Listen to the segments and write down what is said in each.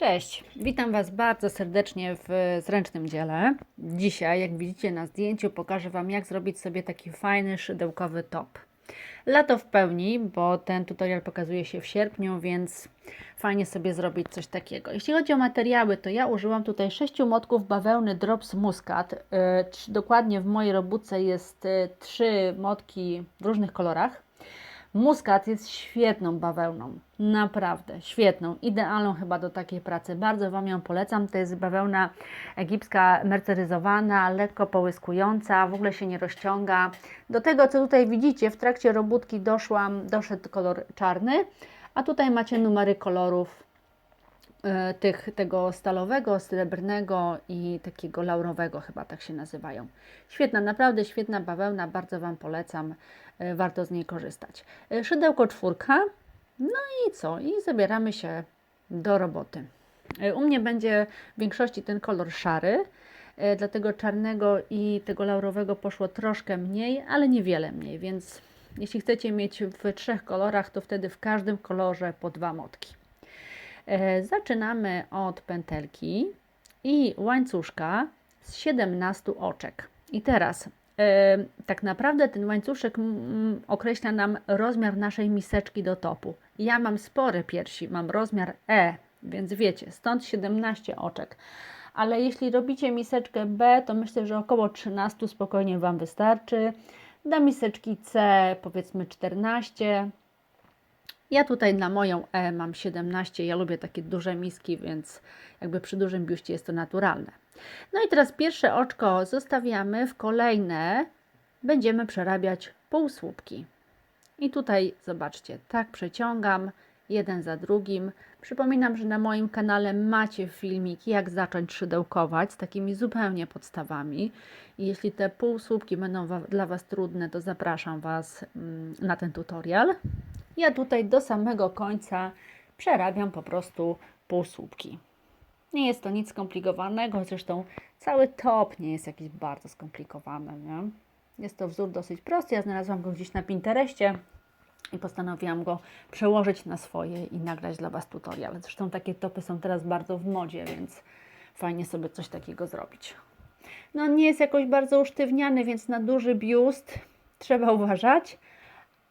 Cześć, witam Was bardzo serdecznie w zręcznym dziele. Dzisiaj, jak widzicie na zdjęciu, pokażę Wam, jak zrobić sobie taki fajny szydełkowy top. Lato w pełni, bo ten tutorial pokazuje się w sierpniu, więc fajnie sobie zrobić coś takiego. Jeśli chodzi o materiały, to ja użyłam tutaj 6 motków bawełny Drops Muscat. Trz- Dokładnie w mojej robótce jest 3 motki w różnych kolorach. Muskat jest świetną bawełną, naprawdę świetną, idealną chyba do takiej pracy. Bardzo Wam ją polecam. To jest bawełna egipska merceryzowana, lekko połyskująca, w ogóle się nie rozciąga. Do tego, co tutaj widzicie, w trakcie robótki doszłam, doszedł kolor czarny, a tutaj macie numery kolorów tych, tego stalowego, srebrnego i takiego laurowego, chyba tak się nazywają. Świetna, naprawdę świetna bawełna, bardzo Wam polecam, e, warto z niej korzystać. E, Szydełko czwórka, no i co? I zabieramy się do roboty. E, U mnie będzie w większości ten kolor szary, e, dlatego czarnego i tego laurowego poszło troszkę mniej, ale niewiele mniej, więc jeśli chcecie mieć w trzech kolorach, to wtedy w każdym kolorze po dwa motki. E, Zaczynamy od pętelki i łańcuszka z 17 oczek. I teraz e, tak naprawdę ten łańcuszek określa nam rozmiar naszej miseczki do topu. Ja mam spore piersi, mam rozmiar E, więc wiecie, stąd 17 oczek. Ale jeśli robicie miseczkę B, to myślę, że około 13 spokojnie Wam wystarczy. Dla miseczki C powiedzmy 14, ja tutaj na moją E mam 17. Ja lubię takie duże miski, więc jakby przy dużym biuście jest to naturalne. No i teraz pierwsze oczko zostawiamy, w kolejne będziemy przerabiać półsłupki. I tutaj zobaczcie, tak przeciągam jeden za drugim. Przypominam, że na moim kanale macie filmik, jak zacząć szydełkować z takimi zupełnie podstawami. I jeśli te półsłupki będą dla Was trudne, to zapraszam Was mm, na ten tutorial. Ja tutaj do samego końca przerabiam po prostu półsłupki. Nie jest to nic skomplikowanego, zresztą cały top nie jest jakiś bardzo skomplikowany. Nie? Jest to wzór dosyć prosty. Ja znalazłam go gdzieś na Pinterestie i postanowiłam go przełożyć na swoje i nagrać dla Was tutorial. Zresztą takie topy są teraz bardzo w modzie, więc fajnie sobie coś takiego zrobić. No nie jest jakoś bardzo usztywniany, więc na duży biust trzeba uważać,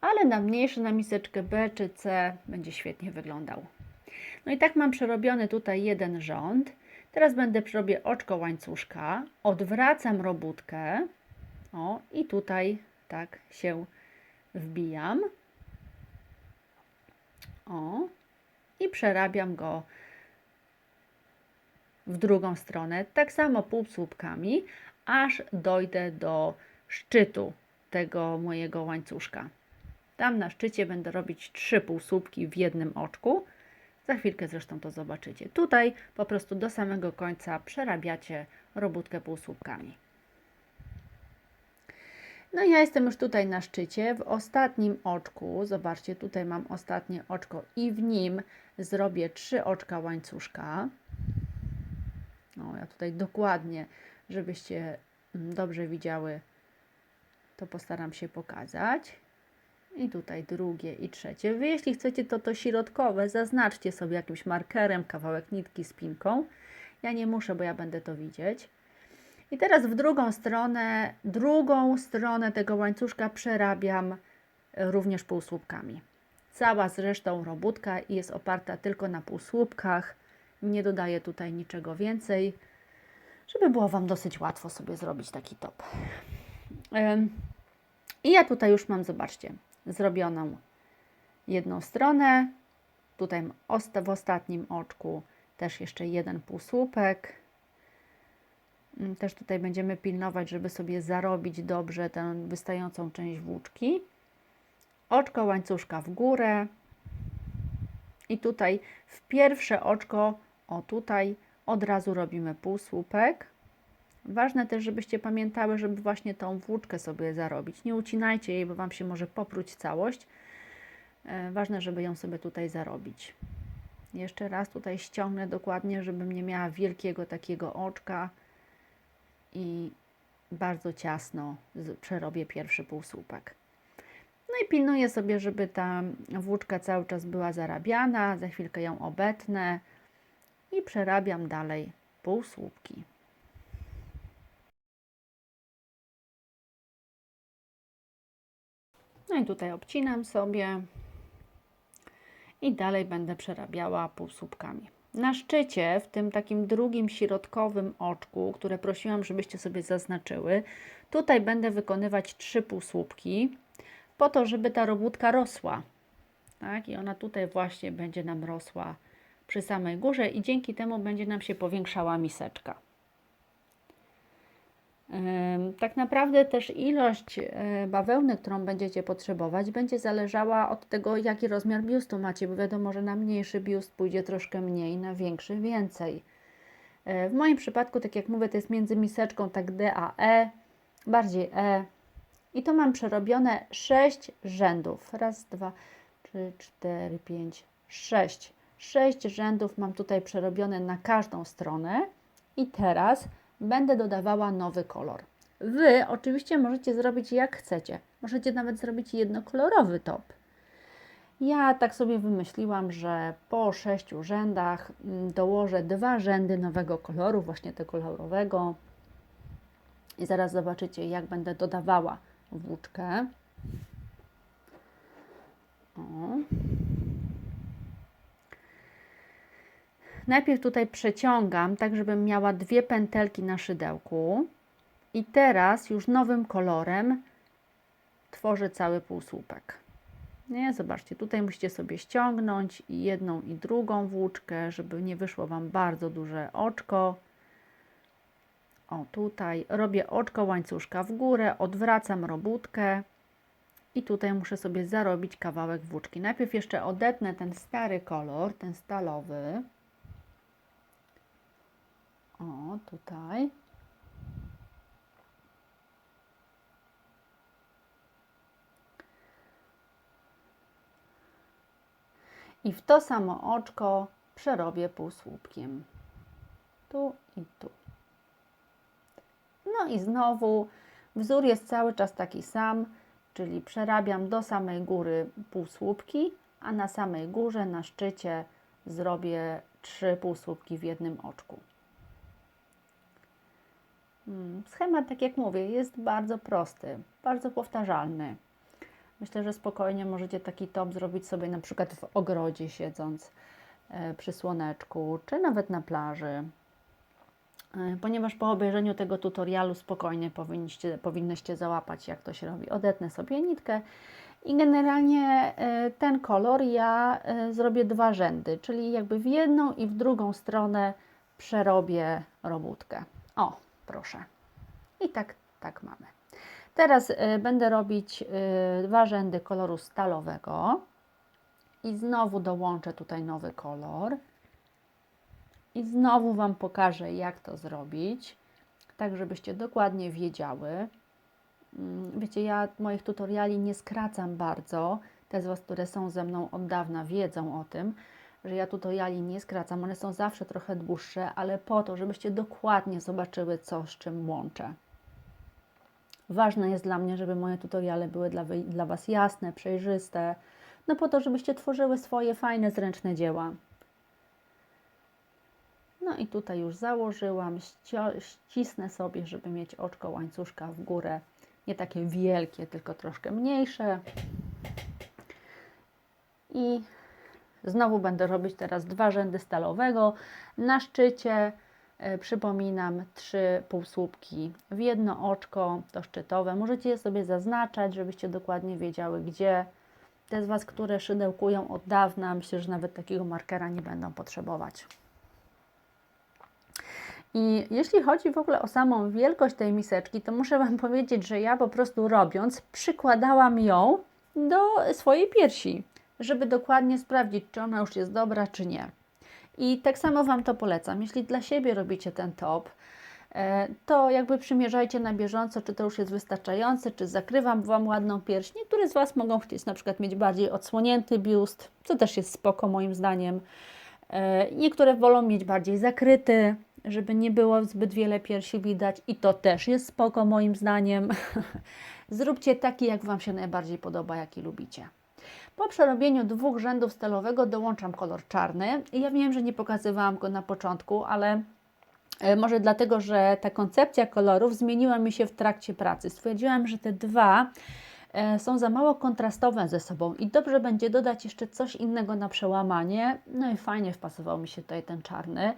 ale na mniejszy, na miseczkę B czy C będzie świetnie wyglądał. No i tak mam przerobiony tutaj jeden rząd. Teraz będę robię oczko łańcuszka, odwracam robótkę, o i tutaj tak się wbijam. O i przerabiam go w drugą stronę, tak samo półsłupkami, aż dojdę do szczytu tego mojego łańcuszka. Tam na szczycie będę robić trzy półsłupki w jednym oczku. Za chwilkę zresztą to zobaczycie. Tutaj po prostu do samego końca przerabiacie robótkę półsłupkami. No ja jestem już tutaj na szczycie. W ostatnim oczku, zobaczcie, tutaj mam ostatnie oczko i w nim zrobię trzy oczka łańcuszka. No, ja tutaj dokładnie, żebyście mm, dobrze widziały, to postaram się pokazać. I tutaj drugie i trzecie. Wy jeśli chcecie to to środkowe, zaznaczcie sobie jakimś markerem kawałek nitki z pinką. Ja nie muszę, bo ja będę to widzieć. I teraz w drugą stronę, drugą stronę tego łańcuszka przerabiam również półsłupkami. Cała zresztą robótka jest oparta tylko na półsłupkach. Nie dodaję tutaj niczego więcej, żeby było Wam dosyć łatwo sobie zrobić taki top. I ja tutaj już mam, zobaczcie, zrobioną jedną stronę. Tutaj w ostatnim oczku też jeszcze jeden półsłupek. Mm, Też tutaj będziemy pilnować, żeby sobie zarobić dobrze tę wystającą część włóczki. Oczko łańcuszka w górę. I tutaj w pierwsze oczko, o tutaj, od razu robimy półsłupek. Ważne też, żebyście pamiętały, żeby właśnie tą włóczkę sobie zarobić. Nie ucinajcie jej, bo Wam się może popróć całość. E, Ważne, żeby ją sobie tutaj zarobić. Jeszcze raz tutaj ściągnę dokładnie, żebym nie miała wielkiego takiego oczka i bardzo ciasno przerobię pierwszy półsłupek. No i pilnuję sobie, żeby ta włóczka cały czas była zarabiana. Za chwilkę ją obetnę i przerabiam dalej półsłupki. No i tutaj obcinam sobie i dalej będę przerabiała półsłupkami. Na szczycie, w tym takim drugim środkowym oczku, które prosiłam, żebyście sobie zaznaczyły, tutaj będę wykonywać trzy półsłupki po to, żeby ta robótka rosła. Tak? I ona tutaj właśnie będzie nam rosła przy samej górze i dzięki temu będzie nam się powiększała miseczka. Tak naprawdę też ilość e, bawełny, którą będziecie potrzebować, będzie zależała od tego, jaki rozmiar biustu macie, bo wiadomo, że na mniejszy biust pójdzie troszkę mniej, na większy więcej. E, W moim przypadku, tak jak mówię, to jest między miseczką tak D a E, bardziej E. I to mam przerobione 6 rzędów. Raz, dwa, trzy, cztery, pięć, sześć. Sześć rzędów mam tutaj przerobione na każdą stronę. I teraz będę dodawała nowy kolor. Wy oczywiście możecie zrobić jak chcecie. Możecie nawet zrobić jednokolorowy top. Ja tak sobie wymyśliłam, że po sześciu rzędach mm, dołożę dwa rzędy nowego koloru, właśnie tego kolorowego. I zaraz zobaczycie, jak będę dodawała włóczkę. O. Najpierw tutaj przeciągam, tak żebym miała dwie pętelki na szydełku. I teraz już nowym kolorem tworzę cały półsłupek. Nie, zobaczcie, tutaj musicie sobie ściągnąć i jedną i drugą włóczkę, żeby nie wyszło Wam bardzo duże oczko. O, tutaj robię oczko łańcuszka w górę, odwracam robótkę i tutaj muszę sobie zarobić kawałek włóczki. Najpierw jeszcze odetnę ten stary kolor, ten stalowy. O, tutaj. I w to samo oczko przerobię półsłupkiem. Tu i tu. No i znowu wzór jest cały czas taki sam, czyli przerabiam do samej góry półsłupki, a na samej górze, na szczycie zrobię trzy półsłupki w jednym oczku. Mm, Schemat, tak jak mówię, jest bardzo prosty, bardzo powtarzalny. Myślę, że spokojnie możecie taki top zrobić sobie na przykład w ogrodzie siedząc e, przy słoneczku, czy nawet na plaży. E, Ponieważ po obejrzeniu tego tutorialu spokojnie powinniście, powinnyście załapać, jak to się robi. Odetnę sobie nitkę i generalnie e, ten kolor ja zrobię dwa rzędy, czyli jakby w jedną i w drugą stronę przerobię robótkę. O, proszę. I tak, tak mamy. Teraz y, będę robić y, dwa rzędy koloru stalowego i znowu dołączę tutaj nowy kolor i znowu Wam pokażę jak to zrobić, tak żebyście dokładnie wiedziały. Mm, Wiecie, ja moich tutoriali nie skracam bardzo. Te z Was, które są ze mną od dawna wiedzą o tym, że ja tutoriali nie skracam. One są zawsze trochę dłuższe, ale po to, żebyście dokładnie zobaczyły co z czym łączę. Ważne jest dla mnie, żeby moje tutoriale były dla, wy, dla Was jasne, przejrzyste, no po to, żebyście tworzyły swoje fajne, zręczne dzieła. No i tutaj już założyłam, ścisnę sobie, żeby mieć oczko łańcuszka w górę. Nie takie wielkie, tylko troszkę mniejsze. I znowu będę robić teraz dwa rzędy stalowego. Na szczycie E, Przypominam, trzy półsłupki w jedno oczko, to szczytowe. Możecie je sobie zaznaczać, żebyście dokładnie wiedziały, gdzie. Te z Was, które szydełkują od dawna, myślę, że nawet takiego markera nie będą potrzebować. I jeśli chodzi w ogóle o samą wielkość tej miseczki, to muszę Wam powiedzieć, że ja po prostu robiąc, przykładałam ją do swojej piersi, żeby dokładnie sprawdzić, czy ona już jest dobra, czy nie. I tak samo Wam to polecam. Jeśli dla siebie robicie ten top, e, to jakby przymierzajcie na bieżąco, czy to już jest wystarczające, czy zakrywam Wam ładną pierś. Niektóre z Was mogą chcieć na przykład mieć bardziej odsłonięty biust, co też jest spoko moim zdaniem. E, Niektóre wolą mieć bardziej zakryty, żeby nie było zbyt wiele piersi widać i to też jest spoko moim zdaniem. Zróbcie taki, jak Wam się najbardziej podoba, jaki lubicie. Po przerobieniu dwóch rzędów stelowego dołączam kolor czarny. Ja wiem, że nie pokazywałam go na początku, ale e, może dlatego, że ta koncepcja kolorów zmieniła mi się w trakcie pracy. Stwierdziłam, że te dwa e, są za mało kontrastowe ze sobą i dobrze będzie dodać jeszcze coś innego na przełamanie. No i fajnie wpasował mi się tutaj ten czarny.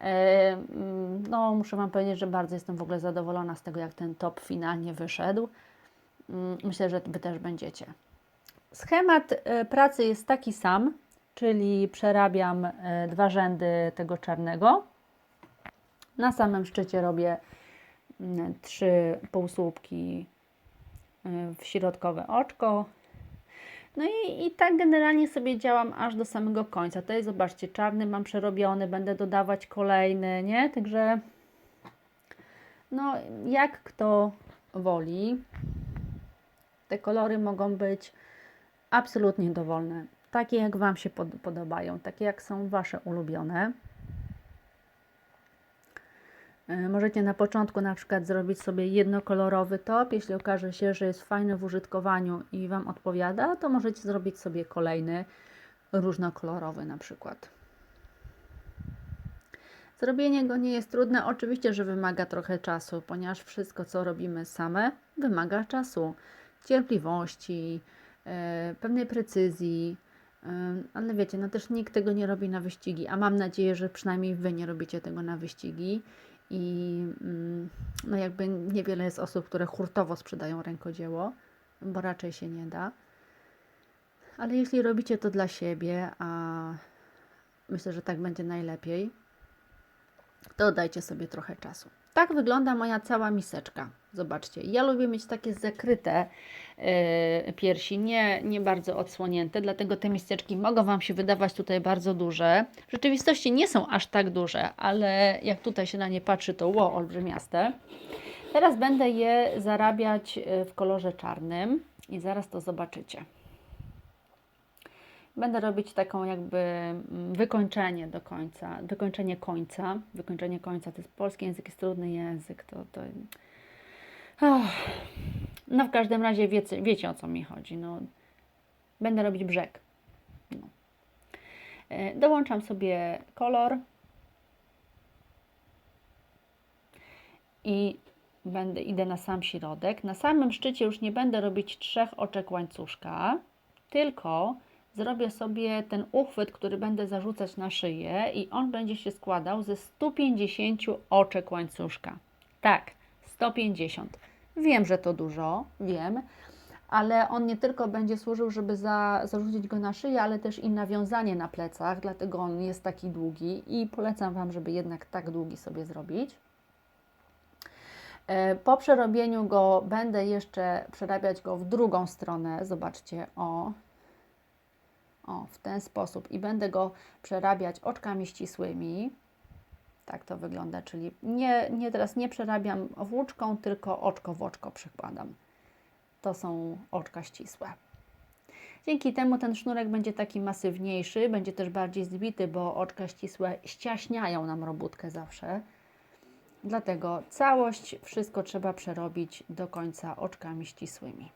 E, mm, No, muszę Wam powiedzieć, że bardzo jestem w ogóle zadowolona z tego, jak ten top finalnie wyszedł. Mm, Myślę, że Wy też będziecie. Schemat e, pracy jest taki sam, czyli przerabiam e, dwa rzędy tego czarnego. Na samym szczycie robię mm, trzy półsłupki e, w środkowe oczko. No i, i tak generalnie sobie działam aż do samego końca. Tutaj zobaczcie, czarny mam przerobiony, będę dodawać kolejny, nie? Także no jak kto woli. Te kolory mogą być absolutnie dowolne. Takie jak Wam się pod, podobają, takie jak są Wasze ulubione. E, Możecie na początku na przykład zrobić sobie jednokolorowy top. Jeśli okaże się, że jest fajny w użytkowaniu i Wam odpowiada, to możecie zrobić sobie kolejny różnokolorowy na przykład. Zrobienie go nie jest trudne. Oczywiście, że wymaga trochę czasu, ponieważ wszystko, co robimy same, wymaga czasu, cierpliwości, pewnej precyzji. e, Ale wiecie, no też nikt tego nie robi na wyścigi, a mam nadzieję, że przynajmniej Wy nie robicie tego na wyścigi. I mm, no jakby niewiele jest osób, które hurtowo sprzedają rękodzieło, bo raczej się nie da. Ale jeśli robicie to dla siebie, a myślę, że tak będzie najlepiej, to dajcie sobie trochę czasu. Tak wygląda moja cała miseczka. Zobaczcie, ja lubię mieć takie zakryte yy, piersi, nie, nie bardzo odsłonięte, dlatego te miseczki mogą Wam się wydawać tutaj bardzo duże. W rzeczywistości nie są aż tak duże, ale jak tutaj się na nie patrzy, to ło, olbrzymiaste. Teraz będę je zarabiać yy, w kolorze czarnym i zaraz to zobaczycie. Będę robić taką jakby mm, wykończenie do końca, wykończenie końca. Wykończenie końca to jest polski język, jest trudny język, to, to... Oh. No w każdym razie wiecie, wiecie o co mi chodzi. No, będę robić brzeg. No. E, Dołączam sobie kolor i będę, idę na sam środek. Na samym szczycie już nie będę robić trzech oczek łańcuszka, tylko zrobię sobie ten uchwyt, który będę zarzucać na szyję i on będzie się składał ze 150 oczek łańcuszka. Tak, 150. Wiem, że to dużo, wiem, ale on nie tylko będzie służył, żeby za, zarzucić go na szyję, ale też i nawiązanie na plecach, dlatego on jest taki długi i polecam Wam, żeby jednak tak długi sobie zrobić. E, Po przerobieniu go będę jeszcze przerabiać go w drugą stronę. Zobaczcie, o, o, w ten sposób i będę go przerabiać oczkami ścisłymi. Tak to wygląda, czyli nie, nie teraz nie przerabiam włóczką, tylko oczko w oczko przykładam. To są oczka ścisłe. Dzięki temu ten sznurek będzie taki masywniejszy, będzie też bardziej zbity, bo oczka ścisłe ściaśniają nam robótkę zawsze. Dlatego całość, wszystko trzeba przerobić do końca oczkami ścisłymi.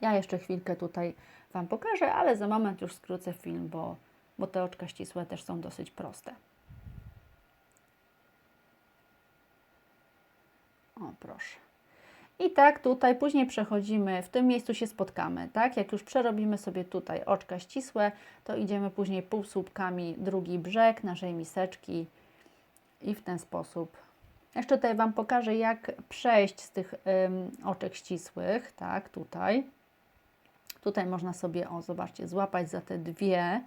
Ja jeszcze chwilkę tutaj Wam pokażę, ale za moment już skrócę film, bo, bo te oczka ścisłe też są dosyć proste. O, proszę. I tak tutaj później przechodzimy, w tym miejscu się spotkamy, tak? Jak już przerobimy sobie tutaj oczka ścisłe, to idziemy później półsłupkami drugi brzeg naszej miseczki i w ten sposób. Jeszcze tutaj Wam pokażę, jak przejść z tych ym, oczek ścisłych, tak, tutaj. Tutaj można sobie, o zobaczcie, złapać za te dwie,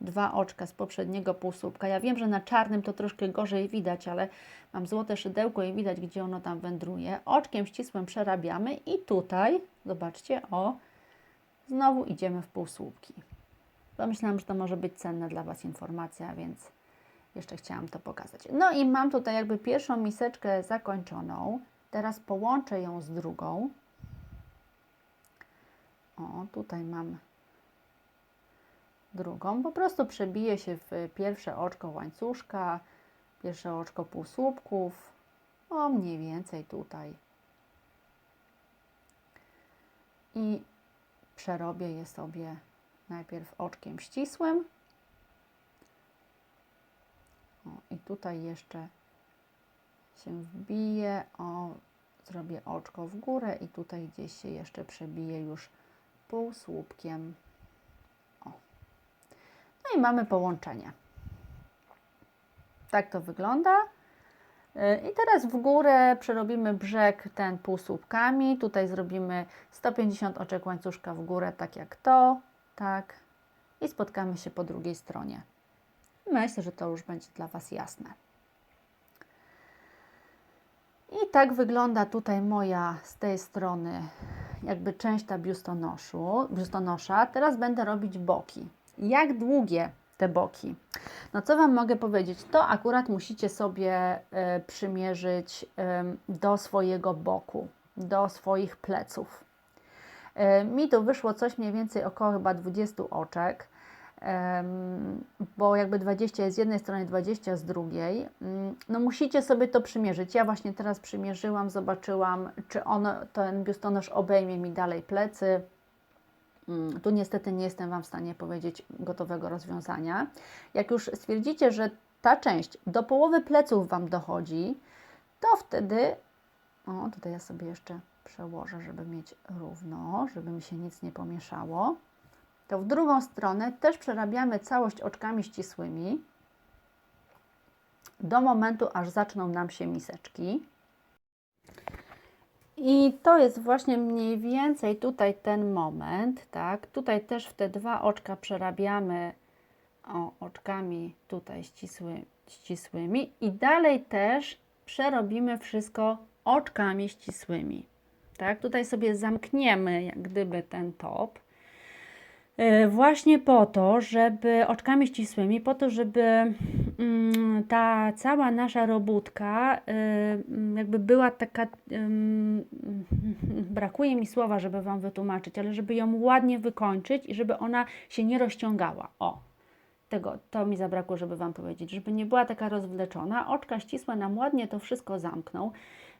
dwa oczka z poprzedniego półsłupka. Ja wiem, że na czarnym to troszkę gorzej widać, ale mam złote szydełko i widać, gdzie ono tam wędruje. Oczkiem ścisłym przerabiamy i tutaj, zobaczcie, o, znowu idziemy w półsłupki. Pomyślałam, że to może być cenna dla Was informacja, więc jeszcze chciałam to pokazać. No i mam tutaj jakby pierwszą miseczkę zakończoną. Teraz połączę ją z drugą. O, tutaj mam drugą. Po prostu przebiję się w pierwsze oczko łańcuszka, pierwsze oczko półsłupków. O, mniej więcej tutaj. I przerobię je sobie najpierw oczkiem ścisłym. O, I tutaj jeszcze się wbije, o, zrobię oczko w górę i tutaj gdzieś się jeszcze przebije już półsłupkiem. I mamy połączenie. Tak to wygląda. Y, I teraz w górę przerobimy brzeg ten półsłupkami. Tutaj zrobimy 150 oczek łańcuszka w górę, tak jak to, tak. I spotkamy się po drugiej stronie. Myślę, że to już będzie dla Was jasne. I tak wygląda tutaj moja z tej strony jakby część ta biustonoszu, biustonosza. Teraz będę robić boki. Jak długie te boki? No co Wam mogę powiedzieć? To akurat musicie sobie y, przymierzyć y, do swojego boku, do swoich pleców. Y, mi tu wyszło coś mniej więcej około chyba 20 oczek bo jakby 20 jest z jednej strony, 20 z drugiej. Mm, no musicie sobie to przymierzyć. Ja właśnie teraz przymierzyłam, zobaczyłam, czy on, ten biustonosz obejmie mi dalej plecy. Mm, tu niestety nie jestem Wam w stanie powiedzieć gotowego rozwiązania. Jak już stwierdzicie, że ta część do połowy pleców Wam dochodzi, to wtedy, o tutaj ja sobie jeszcze przełożę, żeby mieć równo, żeby mi się nic nie pomieszało to w drugą stronę też przerabiamy całość oczkami ścisłymi do momentu, aż zaczną nam się miseczki. I to jest właśnie mniej więcej tutaj ten moment, tak? Tutaj też w te dwa oczka przerabiamy o, oczkami tutaj ścisły, ścisłymi i dalej też przerobimy wszystko oczkami ścisłymi. Tak? Tutaj sobie zamkniemy jak gdyby ten top właśnie po to, żeby oczkami ścisłymi, po to, żeby mm, ta cała nasza robótka e, mm, jakby była taka, brakuje mi słowa, żeby Wam wytłumaczyć, ale żeby ją ładnie wykończyć i żeby ona się nie rozciągała. O, tego, to mi zabrakło, żeby Wam powiedzieć, żeby nie była taka rozwleczona. Oczka ścisłe nam ładnie to wszystko zamkną.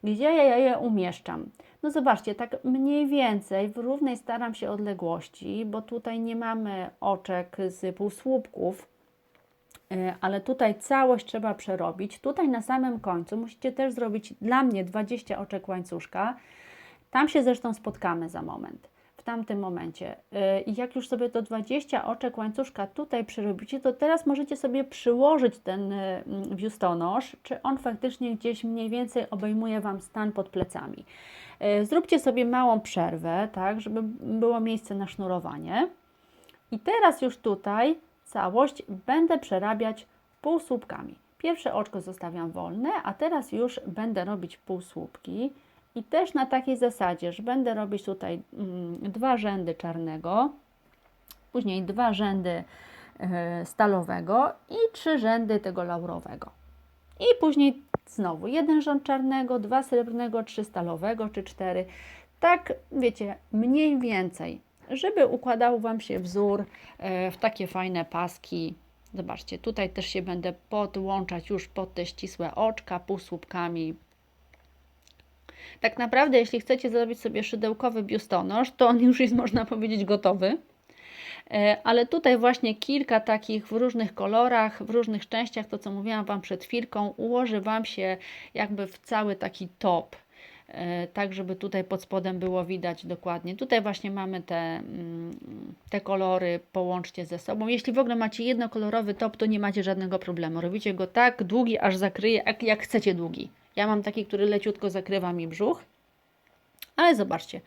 Gdzie ja je umieszczam? No zobaczcie, tak mniej więcej w równej staram się odległości, bo tutaj nie mamy oczek z półsłupków, e, ale tutaj całość trzeba przerobić. Tutaj na samym końcu musicie też zrobić dla mnie 20 oczek łańcuszka. Tam się zresztą spotkamy za moment tamtym momencie. Y, I jak już sobie to 20 oczek łańcuszka tutaj przerobicie, to teraz możecie sobie przyłożyć ten y, biustonosz, czy on faktycznie gdzieś mniej więcej obejmuje Wam stan pod plecami. Y, zróbcie sobie małą przerwę, tak, żeby było miejsce na sznurowanie. I teraz już tutaj całość będę przerabiać półsłupkami. Pierwsze oczko zostawiam wolne, a teraz już będę robić półsłupki. I też na takiej zasadzie, że będę robić tutaj mm, dwa rzędy czarnego, później dwa rzędy y, stalowego i trzy rzędy tego laurowego. I później znowu jeden rząd czarnego, dwa srebrnego, trzy stalowego czy cztery. Tak, wiecie, mniej więcej, żeby układał Wam się wzór y, w takie fajne paski. Zobaczcie, tutaj też się będę podłączać już pod te ścisłe oczka półsłupkami, tak naprawdę, jeśli chcecie zrobić sobie szydełkowy biustonosz, to on już jest, można powiedzieć, gotowy. E, ale tutaj właśnie kilka takich w różnych kolorach, w różnych częściach, to co mówiłam Wam przed chwilką, ułoży Wam się jakby w cały taki top e, tak żeby tutaj pod spodem było widać dokładnie. Tutaj właśnie mamy te, mm, te kolory, połączcie ze sobą. Jeśli w ogóle macie jednokolorowy top, to nie macie żadnego problemu. Robicie go tak długi, aż zakryje, jak, jak chcecie długi. Ja mam taki, który leciutko zakrywa mi brzuch. Ale zobaczcie,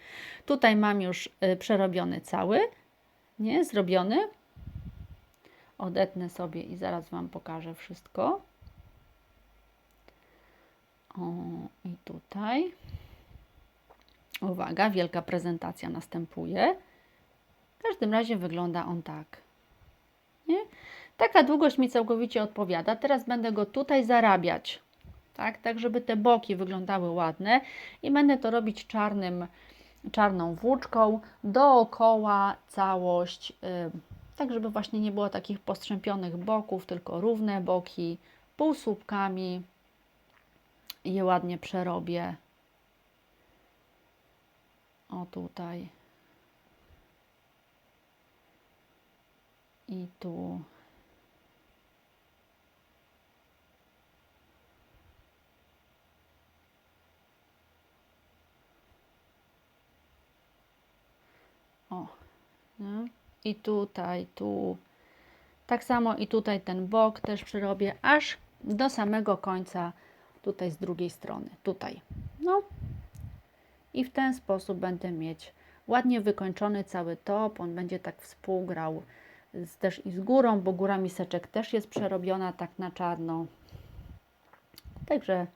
tutaj mam już y, przerobiony cały, nie, zrobiony. Odetnę sobie i zaraz Wam pokażę wszystko. O, i tutaj. Uwaga, wielka prezentacja następuje. W każdym razie wygląda on tak. Nie? Taka długość mi całkowicie odpowiada. Teraz będę go tutaj zarabiać tak, tak żeby te boki wyglądały ładne i będę to robić czarnym, czarną włóczką dookoła całość, yy, tak żeby właśnie nie było takich postrzępionych boków, tylko równe boki, półsłupkami je ładnie przerobię. O tutaj. I tu. O, no. i tutaj, tu. Tak samo i tutaj ten bok też przerobię, aż do samego końca, tutaj z drugiej strony, tutaj. No i w ten sposób będę mieć ładnie wykończony cały top. On będzie tak współgrał z, też i z górą, bo góra miseczek też jest przerobiona tak na czarno. Także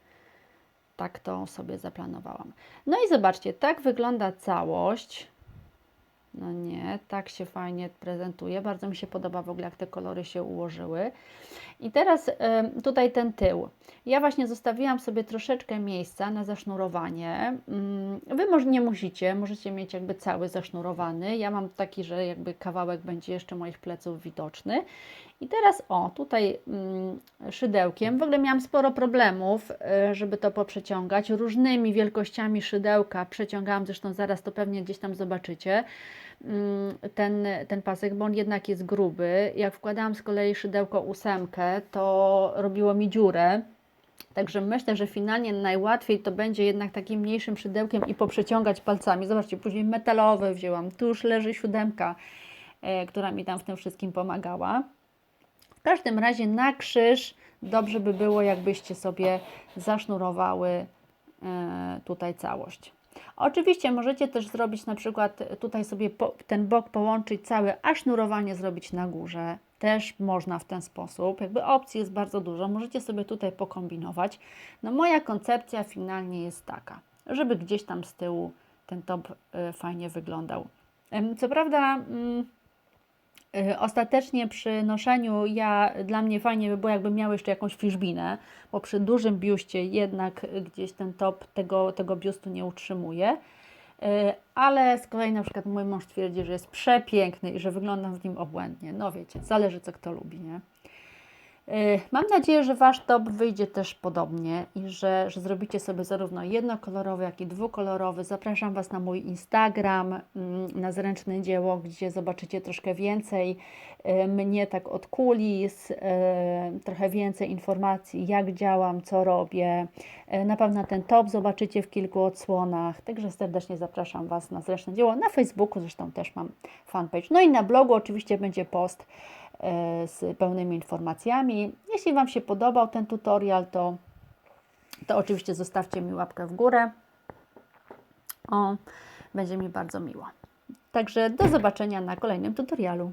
tak to sobie zaplanowałam. No i zobaczcie, tak wygląda całość. No nie, tak się fajnie prezentuje. Bardzo mi się podoba w ogóle, jak te kolory się ułożyły. I teraz tutaj ten tył. Ja właśnie zostawiłam sobie troszeczkę miejsca na zasznurowanie. Mm, Wy może nie musicie, możecie mieć jakby cały zasznurowany. Ja mam taki, że jakby kawałek będzie jeszcze moich pleców widoczny. I teraz o, tutaj mm, szydełkiem. W ogóle miałam sporo problemów, y, żeby to poprzeciągać. Różnymi wielkościami szydełka przeciągałam, zresztą zaraz to pewnie gdzieś tam zobaczycie ten, ten pasek, bo on jednak jest gruby. Jak wkładałam z kolei szydełko ósemkę, to robiło mi dziurę. Także myślę, że finalnie najłatwiej to będzie jednak takim mniejszym szydełkiem i poprzeciągać palcami. Zobaczcie, później metalowe wzięłam. Tu już leży siódemka, e, która mi tam w tym wszystkim pomagała. W każdym razie na krzyż dobrze by było, jakbyście sobie zasznurowały e, tutaj całość. Oczywiście możecie też zrobić na przykład tutaj sobie po, ten bok połączyć cały, a sznurowanie zrobić na górze. Też można w ten sposób. Jakby opcji jest bardzo dużo. Możecie sobie tutaj pokombinować. No moja koncepcja finalnie jest taka, żeby gdzieś tam z tyłu ten top y, fajnie wyglądał. Co prawda mm, Ostatecznie przy noszeniu ja, dla mnie fajnie by było, jakbym miał jeszcze jakąś fiszbinę, bo przy dużym biuście jednak gdzieś ten top tego, tego biustu nie utrzymuje. Y, Ale z kolei na przykład mój mąż twierdzi, że jest przepiękny i że wyglądam w nim obłędnie. No wiecie, zależy co kto lubi, nie? Y, Mam nadzieję, że Wasz top wyjdzie też podobnie i że, że zrobicie sobie zarówno jednokolorowy, jak i dwukolorowy. Zapraszam Was na mój Instagram, mm, na zręczne dzieło, gdzie zobaczycie troszkę więcej y, mnie tak od kulis, y, trochę więcej informacji, jak działam, co robię. Na pewno ten top zobaczycie w kilku odsłonach, także serdecznie zapraszam Was na zręczne dzieło. Na Facebooku zresztą też mam fanpage. No i na blogu oczywiście będzie post z pełnymi informacjami. Jeśli Wam się podobał ten tutorial, to, to oczywiście zostawcie mi łapkę w górę. O, będzie mi bardzo miło. Także do zobaczenia na kolejnym tutorialu.